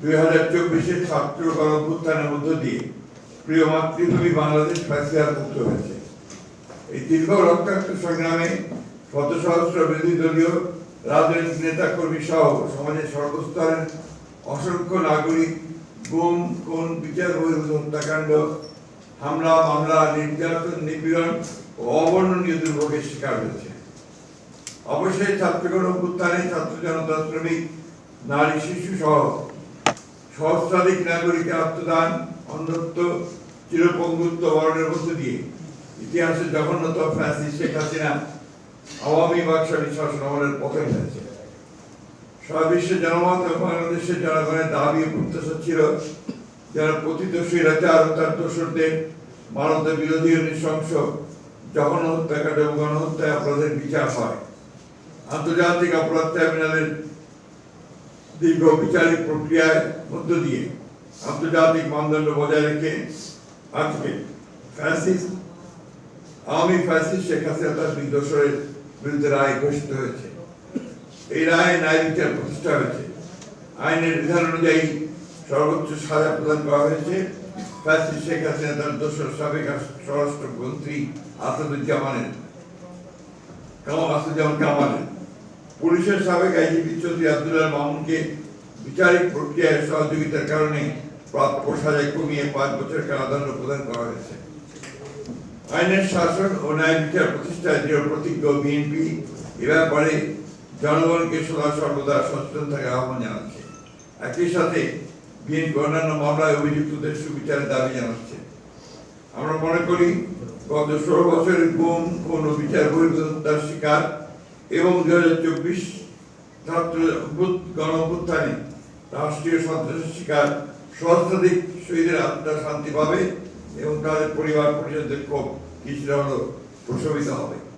দুই হাজার চব্বিশে ছাত্র গণভ্যুত্থানের মধ্য দিয়ে প্রিয় মাতৃভূমি বাংলাদেশ ফ্যাসিয়ার মুক্ত হয়েছে। এই দীর্ঘ রক্তাক্ত সংগ্রামে শত সহস্র বিরোধী দলীয় রাজনৈতিক নেতা কর্মী সহ সমাজের সর্বস্তরের অসংখ্য নাগরিক গুম কোন বিচার বহির্ভূত হত্যাকাণ্ড, হামলা, মামলা, নির্যাতন, নিপীড়ন ও অবর্ণনীয় দুর্ভোগের শিকার হয়েছে। অবশ্যই ছাত্রগণ অভ্যুত্থানে ছাত্র জনতা শ্রমিক, নারী, শিশু সহ সহস্রাধিক নাগরিকের আত্মদান, অন্ধত্ব, চিরপঙ্গুত্ব বরণের মধ্য দিয়ে ইতিহাসে জঘন্যতম ফ্যাসিস্ট শেখ হাসিনা আওয়ামী বাকশালী শাসন আমলের পতন হয়েছে সারা বিশ্বের জনমত এবং বাংলাদেশের জনগণের দাবি প্রত্যাশা ছিল যারা পতিত স্বৈরাচার ও তার দোসরদের মানবতা বিরোধী ও নৃশংস জঘন্য হত্যাকাণ্ড এবং গণহত্যায় অপরাধের বিচার হয়। আন্তর্জাতিক অপরাধ ট্রাইব্যুনালের দীর্ঘ বিচারিক প্রক্রিয়ার মধ্য দিয়ে আন্তর্জাতিক মানদণ্ড বজায় রেখে আজকে ফ্যাসিস্ট, আওয়ামী ফ্যাসিস্ট শেখ হাসিনা তার দুই দোসরের বিরুদ্ধে রায় ঘোষিত হয়েছে। এই রায় ন্যায় বিচার প্রতিষ্ঠা হয়েছে। আইনের বিধান অনুযায়ী সর্বোচ্চ সাজা প্রদান করা হয়েছে। ফ্যাসিস্ট শেখ হাসিনা তার দোসর সাবেক স্বরাষ্ট্রমন্ত্রী আসাদুজ্জামানের, কামাল আসাদুজ্জামান কামালের। পুলিশের সাবেক আইজিপি চৌধুরী আব্দুল্লাহ মামুনকে বিচারিক প্রক্রিয়ায় সহযোগিতার কারণে প্রাপ্য সাজায় কমিয়ে পাঁচ বছর কারাদণ্ড প্রদান করা হয়েছে। আইনের শাসন ও ন্যায় বিচার প্রতিষ্ঠায় দৃঢ় প্রতিজ্ঞ বিএনপি, এ ব্যাপারে জনগণকে সদা সর্বদা সচেতন থাকার আহ্বান জানাচ্ছে। একই সাথে বিএনপি অন্যান্য মামলায় অভিযুক্তদের সুবিচারের দাবি জানাচ্ছে। আমরা মনে করি, গত ষোলো বছরের গুম কোন বিচার বহির্ভূতার শিকার এবং দু হাজার চব্বিশ ছাত্র গণ রাষ্ট্রীয় সন্ত্রাসের শিকার সহস্রাধিক শহীদের আত্মা শান্তি পাবে এবং তাদের পরিবার পরিজনদের ক্ষোভ কিছুটা হলেও প্রশমিত হবে।